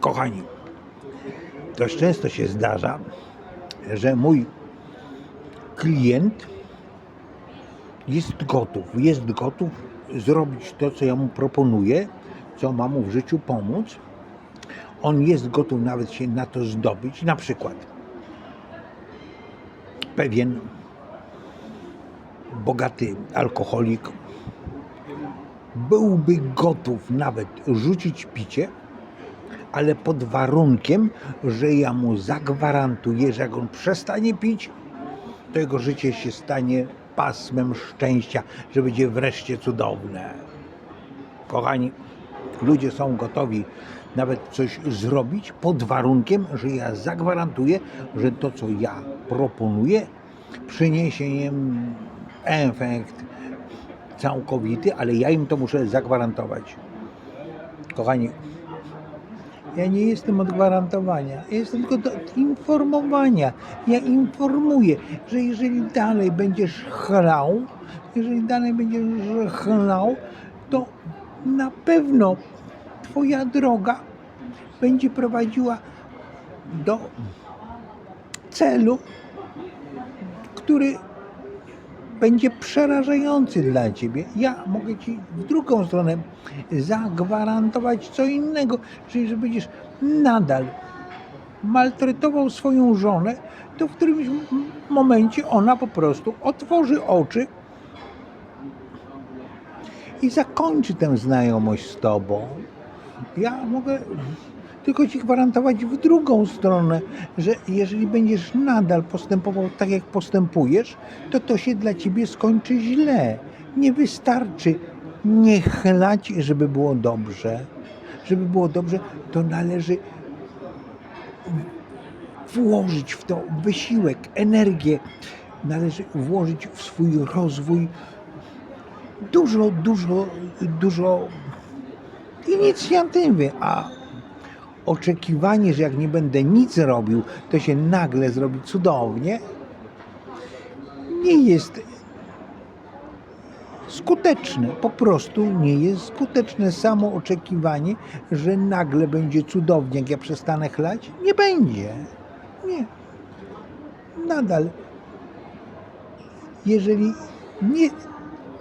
Kochani, dość często się zdarza, że mój klient jest gotów, jest gotów zrobić to, co ja mu proponuję, co ma mu w życiu pomóc. On jest gotów nawet się na to zdobyć. Na przykład pewien bogaty alkoholik byłby gotów nawet rzucić picie, ale pod warunkiem, że ja mu zagwarantuję, że jak on przestanie pić, to jego życie się stanie pasmem szczęścia, że będzie wreszcie cudowne. Kochani, ludzie są gotowi nawet coś zrobić pod warunkiem, że ja zagwarantuję, że to, co ja proponuję, przyniesie im efekt całkowity, ale ja im to muszę zagwarantować. Kochani, ja nie jestem od gwarantowania, ja jestem tylko do informowania. Ja informuję, że jeżeli dalej będziesz chlał, jeżeli dalej będziesz chlał, to na pewno Twoja droga będzie prowadziła do celu, który będzie przerażający dla ciebie. Ja mogę ci w drugą stronę zagwarantować co innego, czyli że będziesz nadal maltretował swoją żonę, to w którymś momencie ona po prostu otworzy oczy i zakończy tę znajomość z tobą. Ja mogę tylko ci gwarantować w drugą stronę, że jeżeli będziesz nadal postępował tak, jak postępujesz, to to się dla ciebie skończy źle. Nie wystarczy nie chlać, żeby było dobrze. Żeby było dobrze, to należy włożyć w to wysiłek, energię. Należy włożyć w swój rozwój dużo, dużo, dużo inicjatywy, a oczekiwanie, że jak nie będę nic robił, to się nagle zrobi cudownie, nie jest skuteczne. Po prostu nie jest skuteczne. Samo oczekiwanie, że nagle będzie cudownie, jak ja przestanę chlać, nie będzie. Nie. Nadal. Jeżeli nie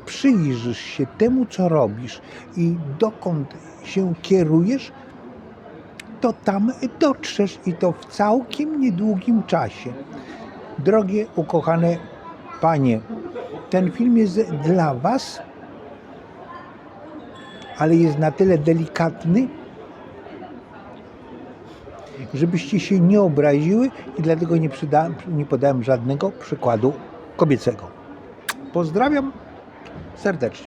przyjrzysz się temu, co robisz i dokąd się kierujesz, to tam dotrzesz i to w całkiem niedługim czasie. Drogie, ukochane panie, ten film jest dla was, ale jest na tyle delikatny, żebyście się nie obraziły i dlatego nie, przyda, nie podałem żadnego przykładu kobiecego. Pozdrawiam serdecznie.